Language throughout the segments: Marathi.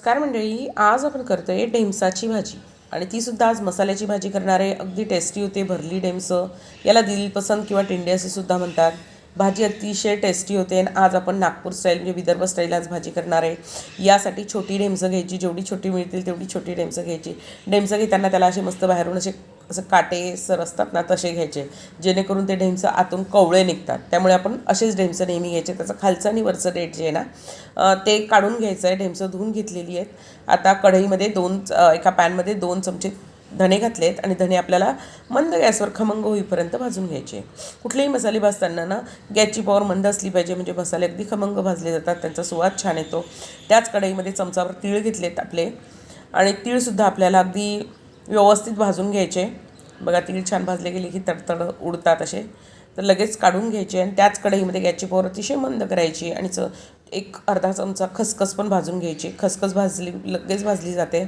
नमस्कार मंडळी आज आपण करतो आहे डेम्साची भाजी. आणि ती सुद्धा आज मसाल्याची भाजी करणार आहे. अगदी टेस्टी होते भरली डेमसं. याला दिल पसंत किंवा टिंडे असे सुद्धा म्हणतात. भाजी अतिशय टेस्टी होते आणि आज आपण नागपूर स्टाईल म्हणजे विदर्भ स्टाईल आज भाजी करणार आहे. यासाठी छोटी डेमसं घ्यायची जेवढी छोटी मिळतील तेवढी छोटी डेमसं घ्यायची. डेमसं घेताना त्याला असे मस्त बाहेरून असे असं काटे सर असतात ना तसे घ्यायचे. जेणेकरून ते ढेमसं आतून कवळे निघतात. त्यामुळे आपण असेच ढेमसं नेहमी घ्यायचे. त्याचं खालचं आणि वरचं डेट जे आहे ना ते काढून घ्यायचं आहे. ढेमसं धुवून घेतलेली आहेत. आता कढईमध्ये दोन एका पॅनमध्ये दोन चमचे धणे आहेत आणि धणे आपल्याला मंद गॅसवर खमंग होईपर्यंत भाजून घ्यायचे. कुठलेही मसाले भाजताना ना गॅसची पॉवर मंद असली पाहिजे. म्हणजे मसाले अगदी खमंग भाजले जातात. त्यांचा सुवाद छान येतो. त्याच कढईमध्ये चमचावर तीळ घेतलेत आपले. आणि तीळसुद्धा आपल्याला अगदी व्यवस्थित भाजून घ्यायचे. बघा तीळ छान भाजले गेले की तडतड उडतात असे. तर लगेच काढून घ्यायचे आणि त्याच कढईमध्ये गॅसची पोर अतिशय मंद करायची आणि च एक अर्धा चमचा खसखस पण भाजून घ्यायची. खसखस भाजली लगेच भाजली जाते.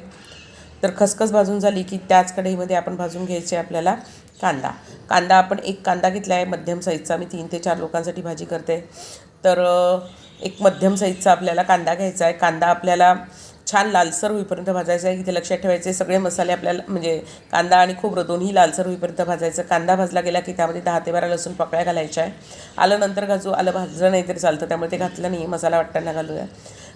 तर खसखस भाजून झाली की त्याच कढईमध्ये आपण भाजून घ्यायचे आपल्याला कांदा. कांदा आपण एक कांदा घेतला आहे मध्यम साईजचा. मी तीन ते चार लोकांसाठी भाजी करते. तर एक मध्यम साईजचा आपल्याला कांदा घ्यायचा आहे. कांदा आपल्याला छान लालसर होईपर्यंत भाजायचं आहे. इथे लक्षात ठेवायचे सगळे मसाले आपल्याला म्हणजे कांदा आणि खोबरं दोन्ही लालसर होईपर्यंत भाजायचं. कांदा भाजला गेला की त्यामध्ये दहा ते बारा लसूण पाकळ्या घालायच्या आहे. आलं नंतर घालू आलं भाजलं नाही तरी चालतं त्यामुळे ते घातलं नाही. मसाला वाटताना घालूया.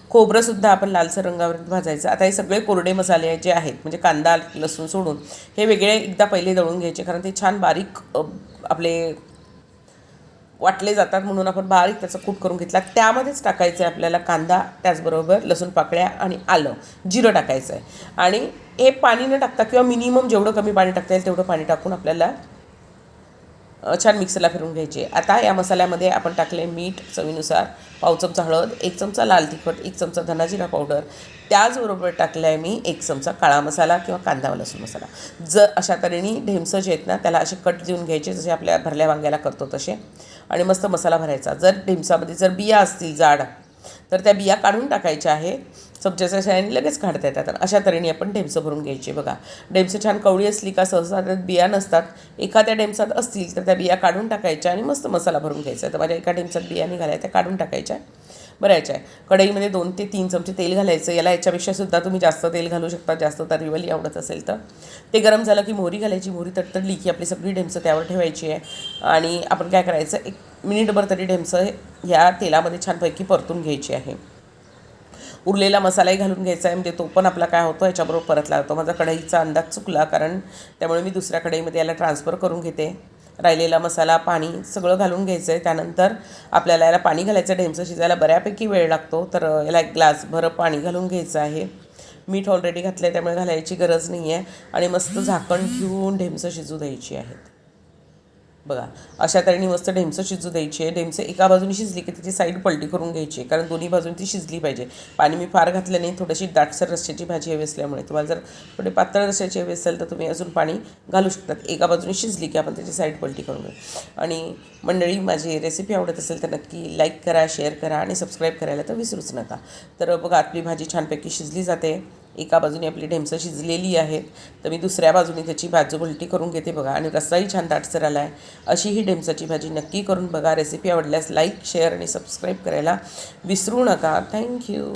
खोबरंसुद्धा आपण लालसर रंगावर भाजायचं. आता हे सगळे कोरडे मसाले जे आहेत म्हणजे कांदा लसूण सोडून हे वेगळे एकदा पहिले दळून घ्यायचे कारण ते छान बारीक आपले वाटले जातात म्हणून आपण बारीक त्याचा कूट करून घेतला. त्यामध्येच टाकायचं आहे आपल्याला कांदा त्याचबरोबर लसूण पाकळ्या आणि आलं. जिरं टाकायचं आहे आणि हे पाणी न टाकता किंवा मिनिमम जेवढं कमी पाणी टाकता येईल तेवढं पाणी टाकून आपल्याला छान मिक्सरला फिरून घ्यायचे. आता या मसाल्यामध्ये आपण टाकले मीठ चवीनुसार पाव चमचा हळद एक चमचा लाल तिखट एक चमचा धनाजिरा पावडर. त्याचबरोबर टाकला आहे मी एक चमचा काळा मसाला किंवा कांदा लसूण मसाला. ज अशा तऱ्हेने ढेमसं जे आहेत ना त्याला असे कट देऊन घ्यायचे जसे आपल्या भरल्या वांग्याला करतो तसे. आणि मस्त मसाला भरायचा. जर ढेमसामध्ये जर बिया असतील जाड तर त्या बिया काढून टाकायच्या आहेत. चमच्याच्या शाळेने लगेच काढता येतात. अशा तऱ्हेने आपण डेमसं भरून घ्यायचे. बघा डेमसं छान कवळी असली का सहसा त्यात बिया नसतात. एखाद्या डेमसात असतील तर त्या बिया काढून टाकायच्या आणि मस्त मसाला भरून घ्यायचा. तर माझ्या एका डेमसात बिया निघाल्या त्या काढून टाकायच्या. भरायच्या आहे कढईमध्ये दोन ते तीन चमचे तेल घालायचं. याला याच्यापेक्षा सुद्धा तुम्ही जास्त तेल घालू शकता. जास्त तरीवली आवडत असेल तर. ते गरम झालं की मोहरी घालायची. मोहरी तडतडली की आपली सगळी डेमचं त्यावर ठेवायची आहे. आणि आपण काय करायचं? एक मिनिटभर तरी ढेमसं ह्या तेलामध्ये छानपैकी परतून घ्यायची आहे. उरलेला मसालाही घालून घ्यायचा आहे म्हणजे तो पण आपला काय होतो याच्याबरोबर परतला जातो. माझा कढईचा अंदाज चुकला कारण त्यामुळे मी दुसऱ्या कढईमध्ये याला ट्रान्सफर करून घेते. राहिलेला मसाला पाणी सगळं घालून घ्यायचं आहे. त्यानंतर आपल्याला याला पाणी घालायचं ढेमसं शिजायला बऱ्यापैकी वेळ लागतो. तर याला एक ग्लासभर पाणी घालून घ्यायचं आहे. मीठ ऑलरेडी घातलं आहे त्यामुळे घालायची गरज नाही आहे आणि मस्त झाकण ठेवून ढेमसं शिजू द्यायची आहेत बघा अशा तऱ्हेने मस्त ढेमसं शिजू द्यायची आहे. ढेमसं एका बाजूने शिजली की त्याची साईड पलटी करून घ्यायची आहे. कारण दोन्ही बाजूने ती शिजली पाहिजे. पाणी मी फार घातलं नाही थोडीशी दाटसर रस्त्याची भाजी हवी असल्यामुळे. तुम्हाला जर थोडे पातळ रस्त्याची हवी असेल तर तुम्ही अजून पाणी घालू शकतात. एका बाजूने शिजली की आपण त्याची साईड पलटी करून घेऊ. आणि मंडळी माझी रेसिपी आवडत असेल तर नक्की लाईक करा शेअर करा आणि सबस्क्राईब करायला तर विसरूच नका. तर बघा आपली भाजी छानपैकी शिजली जाते. एका बाजूने आपली ढेमसं शिजलेली आहेत. तर मी दुसऱ्या बाजूने त्याची बाजू उलटी करून घेते बघा. आणि रस्साही छान दाटसर आला आहे अशी ही ढेमसाची भाजी नक्की करून बघा. रेसिपी आवडल्यास लाईक शेअर आणि सबस्क्राईब करायला विसरू नका. थँक्यू